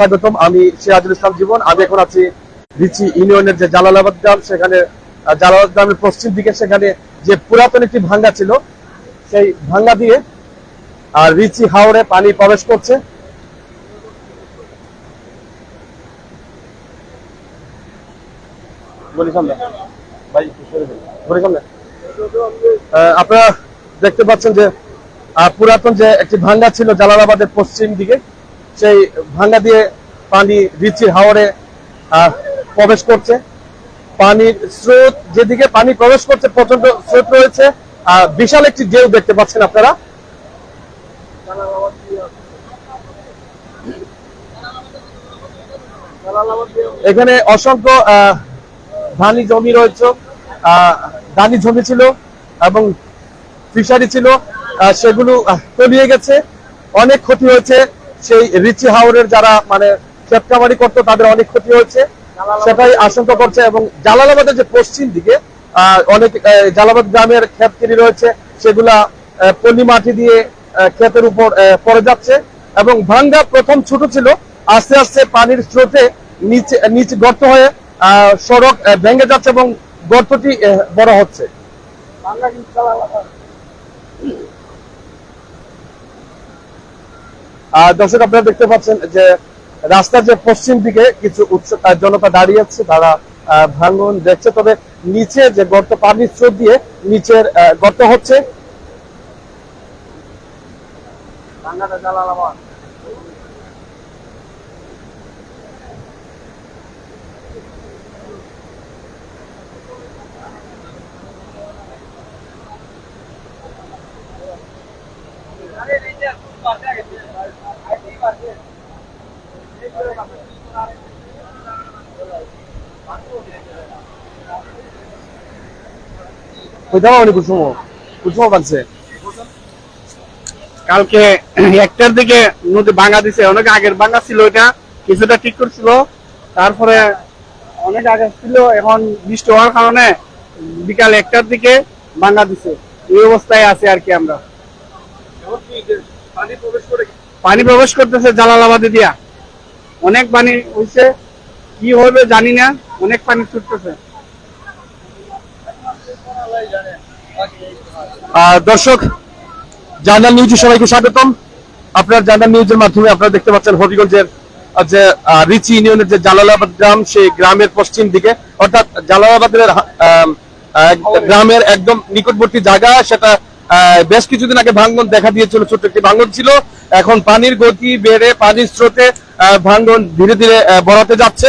স্বাগতম। আমি সিরাজুল ইসলাম জীবন। আমি এখন আছি রিচি ইউনিয়নের যে জালালাবাদ গ্রাম, সেখানে জালালাবাদ গ্রামের পশ্চিম দিকে সেখানে যে পুরাতন একটি ভাঙ্গা ছিল, সেই ভাঙ্গা দিয়ে আর রিচি হাওড়ে পানি প্রবেশ করছে। আপনারা দেখতে পাচ্ছেন যে পুরাতন যে একটি ভাঙ্গা ছিল জালালাবাদের পশ্চিম দিকে সেই ভাঙ্গা দিয়ে পানি রিচির হাওড়ে প্রবেশ করছে। পানির স্রোত, যেদিকে পানি প্রবেশ করছে প্রচণ্ড স্রোত রয়েছে। বিশাল একটি ঢেউ দেখতে পাচ্ছেন আপনারা। এখানে অসংখ্য ধানি জমি রয়েছে। ধানি জমি ছিল এবং ফিশারি ছিল। সেগুলো তলিয়ে গেছে। অনেক ক্ষতি হয়েছে। সেই রিচি হাওরের যারা মানে ক্ষেতকামারি করতো তাদের অনেক ক্ষতি হয়েছে। সেটাই আশঙ্কা করছে এবং জালালাবাদের যে পশ্চিম দিকে অনেক জালালাবাদ গ্রামের ক্ষেতকিরি রয়েছে সেগুলা পলি মাটি দিয়ে ক্ষেতের উপর পড়ে যাচ্ছে এবং ভাঙ্গা প্রথম ছোট ছিল। আস্তে আস্তে পানির স্রোতে নিচে নিচে গর্ত হয়ে আহ, সড়ক ভেঙে যাচ্ছে এবং গর্তটি বড় হচ্ছে। দর্শক, আপনারা দেখতে পাচ্ছেন যে রাস্তার যে পশ্চিম দিকে কিছু জনতা দাঁড়িয়ে আছে, তারা ভাঙন দেখছে। তবে নিচে যে গর্ত পানির স্রোত দিয়ে নিচের গর্ত হচ্ছে কোথাও কুসুম কুসুম বানছে কালকে একটার দিকে নদী ভাঙা দিছে, অনেক আগের ভাঙা ছিল এটা, কিছুটা ঠিক করছিল। তারপরে অনেক আগে ছিল, এখন বৃষ্টি হওয়ার কারণে বিকাল একটার দিকে ভাঙা দিছে। এই অবস্থায় আছে আর কি আমরা। পানি প্রবেশ করতেছে জালালাবাদে দিয়া। অনেক পানি হইছে, কি হবে জানি না, অনেক পানি ছুটতেছে। দর্শক, জার্নাল নিউজে সবাইকে স্বাগতম। আপনার জার্নাল নিউজের মাধ্যমে আপনারা দেখতে পাচ্ছেন হবিগঞ্জের যে রিচি ইউনিয়নের যে জালালাবাদ গ্রাম, সেই গ্রামের পশ্চিম দিকে। অর্থাৎ জালালাবাদের গ্রামের একদম নিকটবর্তী জায়গা, সেটা বেশ কিছুদিন আগে ভাঙ্গন দেখা দিয়েছিল, ছোট্ট একটি ভাঙ্গন ছিল। এখন পানির গতি বেড়ে, পানির স্রোতে ভাঙ্গন ধীরে ধীরে বড়াতে যাচ্ছে।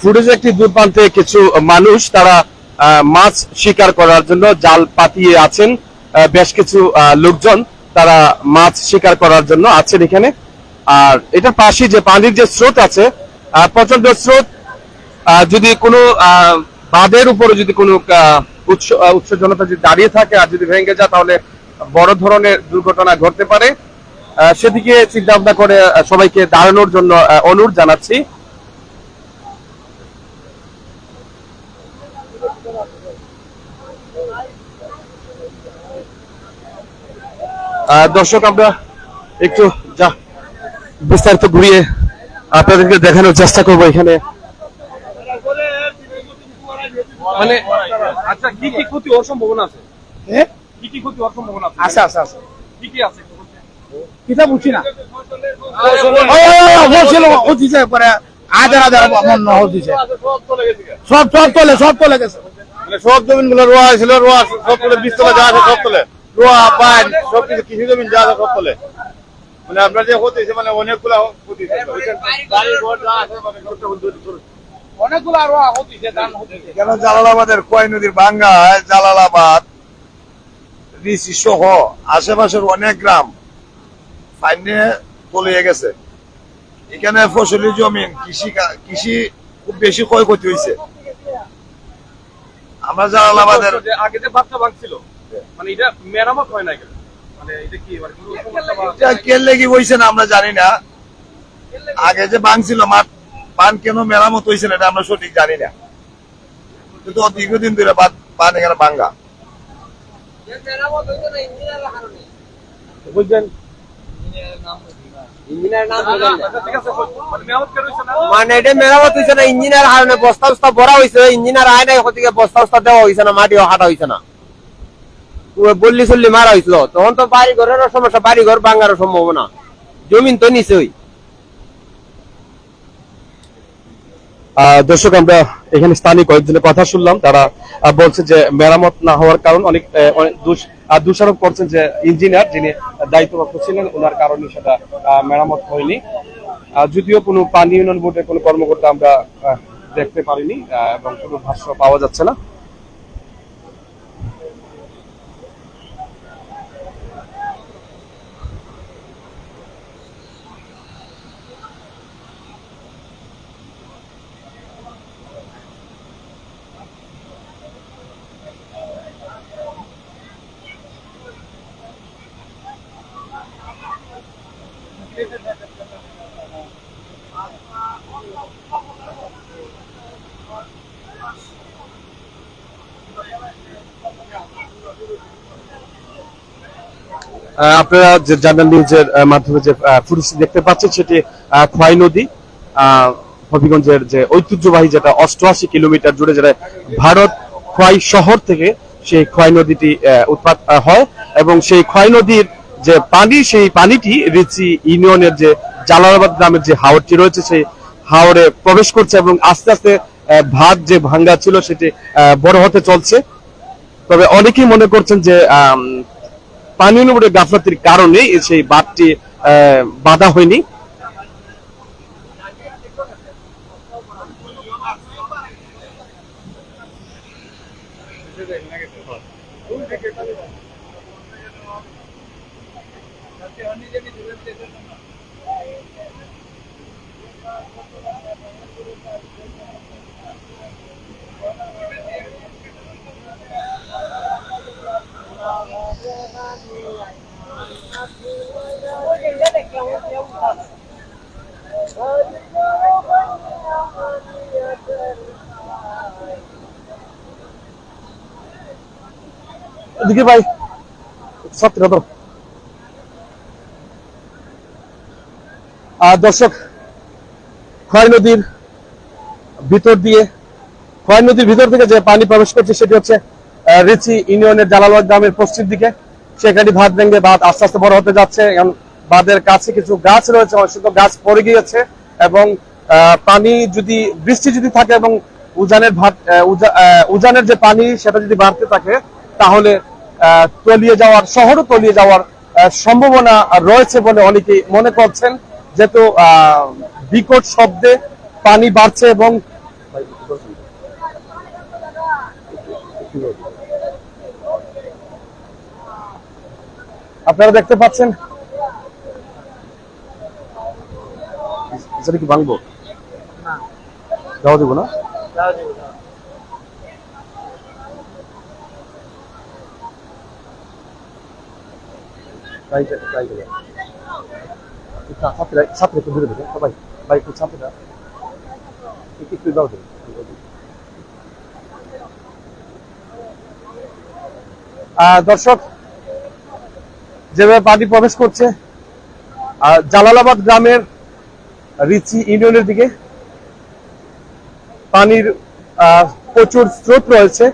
ফুটেজ একটি দূর প্রান্তে কিছু মানুষ তারা মাছ শিকার করার জন্য জাল পাতিয়ে আছেন। বেশ কিছু লোকজন তারা মাছ শিকার করার জন্য আছেন এখানে। আর এটার পাশে যে পানির যে স্রোত আছে প্রচণ্ড স্রোত যদি কোনো বাঁধের উপরে যদি কোনো উৎস আহ, উৎস জনতা যদি দাঁড়িয়ে থাকে আর যদি ভেঙে যায় তাহলে বড় ধরনের দুর্ঘটনা ঘটতে পারে। সেদিকে চিন্তা ভাবনা করে সবাইকে দাঁড়ানোর জন্য অনুরোধ জানাচ্ছি। দর্শক আমরা একটু যা বিস্তারিত ঘুরিয়ে আপনাদেরকে দেখানোর চেষ্টা করব এখানে। মানে আচ্ছা কি কি ক্ষতি হওয়ার সম্ভাবনা আছে? কি কি ক্ষতি হওয়ার সম্ভাবনা আছে? আচ্ছা আচ্ছা আচ্ছা কি কি আছে? কিতা বুঝছি না। বলছিল ও দিছে পরে মন দিছে সব সব তলে সব তলে গেছে। মানে সব জমিনগুলো রোয়া হয়েছিল রোয়া সব তোলে বীজ তোলা যা আছে সব তোলে। রোয়া বাইন সব কিছু কৃষি জমিন যা সব তোলে মানে আপনার যে ক্ষতি হয়েছে মানে অনেকগুলা ধান হতেছে কেন জালালাবাদের কয় নদীর ভাঙ্গায় জালালাবাদ ঋষি সহ আশেপাশের অনেক গ্রাম পাইনে তলিয়ে গেছে। এখানে ফসলি জমিন কৃষি কৃষি খুব বেশি ক্ষয়ক্ষতি হয়েছে। আমরা জালালাবাদের আগে যে ভাঙছিল মানে এটা মেরামত হয় না কেন? মানে এটা কি মানে লেগে না আমরা জানি না। আগে যে ভাঙছিল মাঠ পান কেন মেরামত হয়েছে এটা আমরা সঠিক জানি না। কিন্তু দীর্ঘদিন ধরে পান এখানে ভাঙ্গা। বুঝছেন ইঞ্জিনিয়ার নাম বলেন না। আচ্ছা, ঠিক আছে মানে মানে এটা মেরামত হয়েছে না ইঞ্জিনিয়ার কারণে বস্তা বস্তা ভরা হয়েছে ইঞ্জিনিয়ার আয় নাই বস্তা বস্তা দেওয়া হয়েছে না মাটিও হাঁটা হয়েছে না। বল্লি চল্লি মারা হয়েছিল তখন তো বাড়ি ঘরেরও সমস্যা বাড়ি ঘর ভাঙারও সম্ভাবনা। জমিন তো নিচেই। দর্শক, আমরা এখানে স্থানীয় কয়েকজনের কথা শুনলাম। তারা বলছে যে মেরামত না হওয়ার কারণ অনেক দোষারোপ করছেন যে ইঞ্জিনিয়ার যিনি দায়িত্বপ্রাপ্ত ছিলেন, ওনার কারণে সেটা মেরামত হয়নি। যদিও কোনো পানি উন্নয়ন বোর্ডের কোনো কর্মকর্তা আমরা দেখতে পারিনি এবং কোনো ভাষ্য পাওয়া যাচ্ছে না। আপনারা যে জার্নাল নিউজের মাধ্যমে যে ফুটেজ দেখতে পাচ্ছেন সেটি খোয়াই নদী হবিগঞ্জের যে ঐতিহ্যবাহী যেটা অষ্টআশি কিলোমিটার জুড়ে যেটা ভারত খোয়াই শহর থেকে সেই খোয়াই নদীটি আহ, উৎপাদ হয় এবং সেই খোয়াই নদীর যে পানি, সেই পানিটি রিচি ইউনিয়নের যে জালালাবাদ গ্রামের যে হাওরটি রয়েছে, সেই হাওরে প্রবেশ করছে এবং আস্তে আস্তে ভাত যে ভাঙ্গা ছিল সেটি বড় হতে চলছে। তবে অনেকেই মনে করছেন যে পানি অনুমোদনের গাফলাতির কারণে সেই বাঁধটি বাঁধা হয়নি। এদিকে ভাই সত্যি কথা আর দর্শক খয় নদীর ভিতর দিয়ে খয় নদীর ভিতর থেকে যে পানি প্রবেশ করছে সেটি হচ্ছে রিচি ইউনিয়নের জালালবাদ গ্রামের পশ্চিম দিকে। সেখানে ভাত ভেঙে বাঁধ আস্তে আস্তে বড় হতে যাচ্ছে। এখন বাঁধের কাছে কিছু গাছ রয়েছে অসংখ্য গাছ পড়ে গিয়েছে এবং পানি যদি, বৃষ্টি যদি থাকে এবং উজানের ভাত উজানের যে পানি সেটা যদি বাড়তে থাকে, তাহলে তলিয়ে যাওয়ার শহরও তলিয়ে যাওয়ার সম্ভাবনা রয়েছে বলে অনেকে মনে করছেন। যেহেতু বিকট শব্দে পানি বাড়ছে এবং আপনারা দেখতে পাচ্ছেন? কি ভাঙবো? দাও দিব না। দেবে আহ, দর্শক যেভাবে পানি প্রবেশ করছে জালালাবাদ গ্রামের রিচি ইউনিয়নের দিকে পানির প্রচুর স্রোত রয়েছে।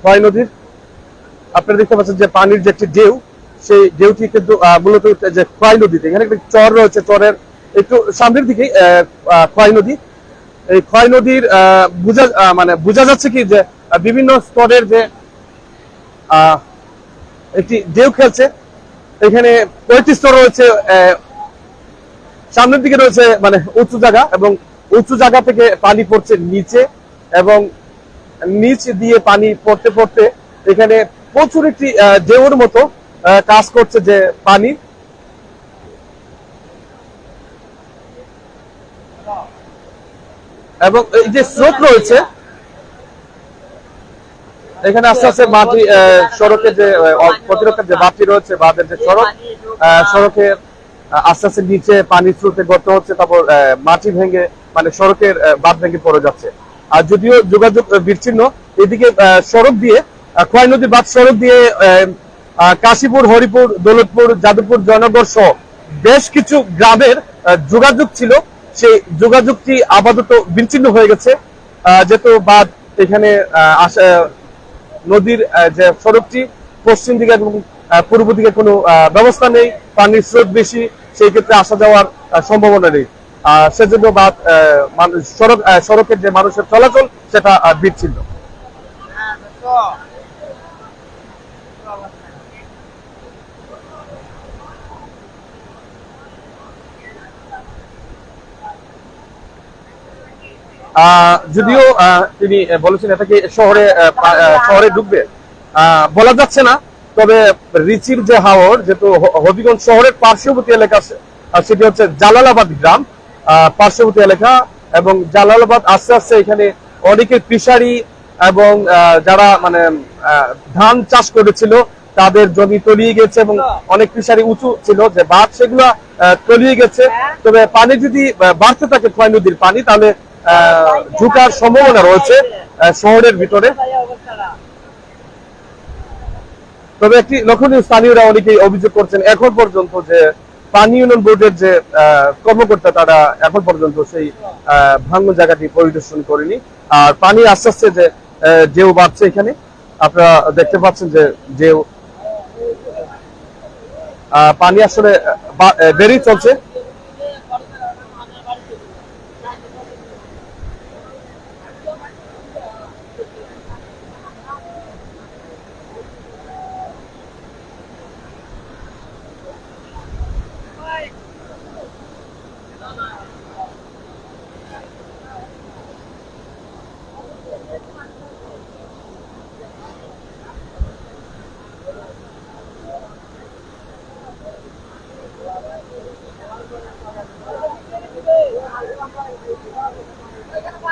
খোয়াই নদীর। আপনারা দেখতে পাচ্ছেন যে পানির যে একটি ঢেউ, সেই ঢেউটি কিন্তু মূলত যে খোয়াই নদীতে। এখানে একটি চর রয়েছে, চরের একটু সামনের দিকে খোয়াই নদী। এই খোয়াই নদীর বোঝা মানে বোঝা যাচ্ছে কি যে বিভিন্ন স্তরের যে একটি ঢেউ খেলছে। এখানে কয়েকটি স্তর রয়েছে সামনের দিকে রয়েছে মানে উঁচু জায়গা এবং উঁচু জায়গা থেকে পানি পড়ছে নিচে এবং নিচ দিয়ে পানি পড়তে পড়তে এখানে প্রচুর একটি ঢেউর মতো কাজ করছে যে পানি। এবং এই যে স্রোত রয়েছে এখানে আস্তে আস্তে মাটি আহ, সড়কের যে প্রতিরক্ষার যে বাতি রয়েছে বাঁধের যে সড়ক আহ, সড়কের আস্তে আস্তে নিচে পানির স্রোতে গর্ত হচ্ছে তারপর মাটি ভেঙে মানে সড়কের বাঁধ ভেঙে পড়ে যাচ্ছে। আর যদিও যোগাযোগ বিচ্ছিন্ন, এদিকে সড়ক দিয়ে খোয়াই নদীর বাদ সড়ক দিয়ে কাশীপুর, হরিপুর, দৌলতপুর, যাদবপুর, জয়নগর সহ বেশ কিছু গ্রামের যোগাযোগ ছিল। সেই যোগাযোগটি আপাতত বিচ্ছিন্ন হয়ে গেছে। যেহেতু বাদ এখানে নদীর যে সড়কটি পশ্চিম দিকে এবং পূর্ব দিকে কোনো ব্যবস্থা নেই, পানির স্রোত বেশি, সেই ক্ষেত্রে আসা যাওয়ার সম্ভাবনা নেই। সেজন্য বা সড়ক সড়কের যে মানুষের চলাচল সেটা বিচ্ছিন্ন। যদিও তিনি বলেছেন এটাকে শহরে আহ, আহ, শহরে ঢুকবে? বলা যাচ্ছে না তবে রিচির যে হাওর যেহেতু হবিগঞ্জ শহরের পার্শ্ববর্তী এলাকা সেটি হচ্ছে জালালাবাদ গ্রাম। পার্শ্ববর্তী এলাকা এবং জালালাবাদ আস্তে আস্তে এখানে অনেকে ফিশারি এবং যারা মানে ধান চাষ করেছিল, তাদের জমি তলিয়ে গেছে এবং অনেক ফিশারি উঁচু ছিল যে বাঁধ, সেগুলো তলিয়ে গেছে। তবে পানি যদি বাড়তে থাকে খোয়াই নদীর পানি, তাহলে ঢুকার সম্ভাবনা রয়েছে শহরের ভিতরে। তবে একটি লক্ষণীয় স্থানীয়রা অনেকেই অভিযোগ করছেন, এখন পর্যন্ত যে পানি উন্নয়ন বোর্ডের যে কর্মকর্তা, তারা এখন পর্যন্ত সেই ভাঙ্গন জায়গাটি পরিদর্শন করেনি। আর পানি আস্তে আস্তে যে ঢেউ বাড়ছে এখানে, আপনারা দেখতে পাচ্ছেন যে, ঢেউ পানি আসলে বেড়েই চলছে।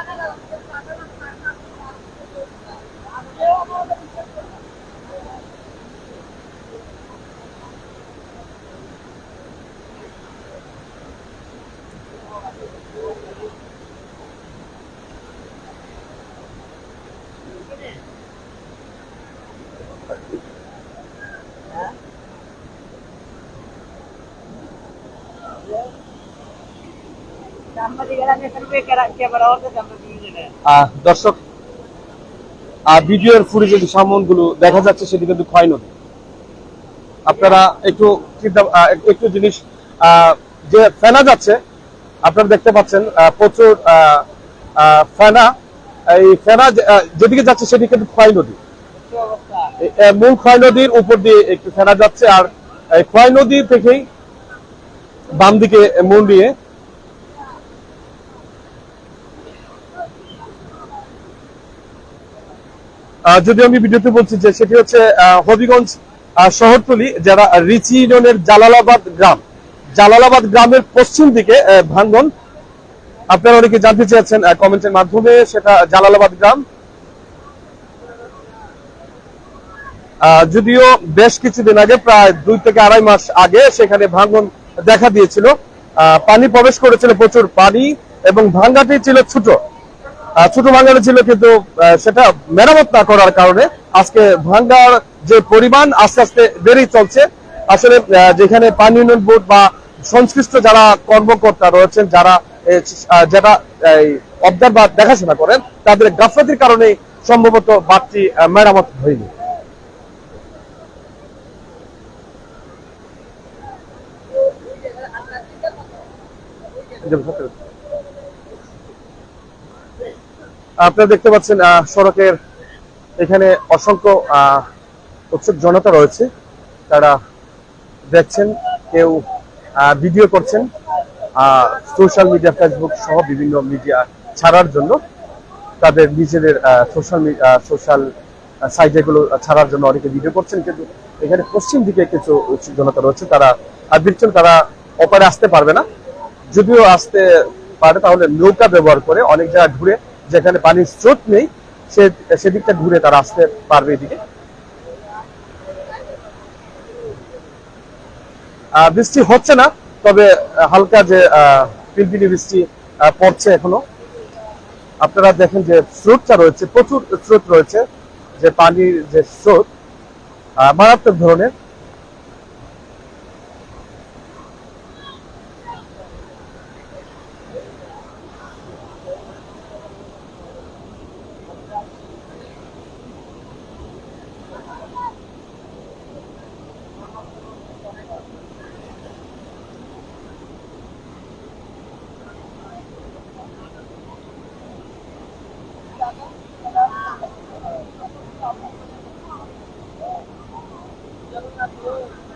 那个老师马上 দর্শক ভিডিওর ফুটেজে যে সামনগুলো দেখা যাচ্ছে সেটি কিন্তু ক্ষয় নদী আপনারা একটু একটু জিনিস যে ফেনা যাচ্ছে আপনারা দেখতে পাচ্ছেন প্রচুর ফেনা। এই ফেনা যেদিকে যাচ্ছে সেটি কিন্তু ক্ষয় নদী মূল ক্ষয় নদীর উপর দিয়ে একটু ফেনা যাচ্ছে আর ক্ষয় নদী থেকেই বাম দিকে মন দিয়ে যদি আমি ভিডিওতে বলছি যে সেটি হচ্ছে হবিগঞ্জ শহরতলি, যারা রিচি ইউনিয়নের জালালাবাদ গ্রাম। জালালাবাদ গ্রামের পশ্চিম দিকে ভাঙ্গন। আপনারা অনেকে জানতে চেয়েছেন কমেন্টের মাধ্যমে সেটা জালালাবাদ গ্রাম। যদিও বেশ কিছুদিন আগে, প্রায় দুই থেকে আড়াই মাস আগে সেখানে ভাঙ্গন দেখা দিয়েছিল। পানি প্রবেশ করেছিল প্রচুর পানি এবং ভাঙ্গাটি ছিল ছোট। ছোট ভাঙ্গাটা ছিল কিন্তু সেটা মেরামত না করার কারণে আজকে ভাঙ্গার যে পরিমাণ আস্তে আস্তে বেড়েই চলছে। আসলে যেখানে পানি উন্নয়ন বোর্ড বা সংশ্লিষ্ট যারা কর্মকর্তা রয়েছেন যারা যেটা অবজার্ভ বা দেখাশোনা করেন তাদের গাফলাতির কারণে সম্ভবত আহ, মেরামত হয়নি। আপনারা দেখতে পাচ্ছেন সড়কের এখানে অসংখ্য উৎসুক জনতা রয়েছে। তারা দেখছেন, কেউ ভিডিও করছেন সোশ্যাল মিডিয়া, ফেসবুক সহ বিভিন্ন মিডিয়া ছাড়ার জন্য। তাদের নিজেদের সোশ্যাল সোশ্যাল সাইটে গুলো ছাড়ার জন্য অনেকে ভিডিও করছেন, কিন্তু এখানে পশ্চিম দিকে কিছু উৎসুক জনতা রয়েছে। তারা দেখছেন, তারা অপারে আসতে পারবে না। যদিও আসতে পারে, তাহলে নৌকা ব্যবহার করে অনেক জায়গায় ঘুরে যেখানে পানির স্রোত নেই, সে, সেদিকটা ঘুরে তারা আসতে পারবে এদিকে। বৃষ্টি হচ্ছে না, তবে হালকা যে পিলপিলি বৃষ্টি পড়ছে এখনও। আপনারা দেখেন যে স্রোতটা রয়েছে, প্রচুর স্রোত রয়েছে, যে পানির যে স্রোত মারাত্মক ধরনের। Thank you.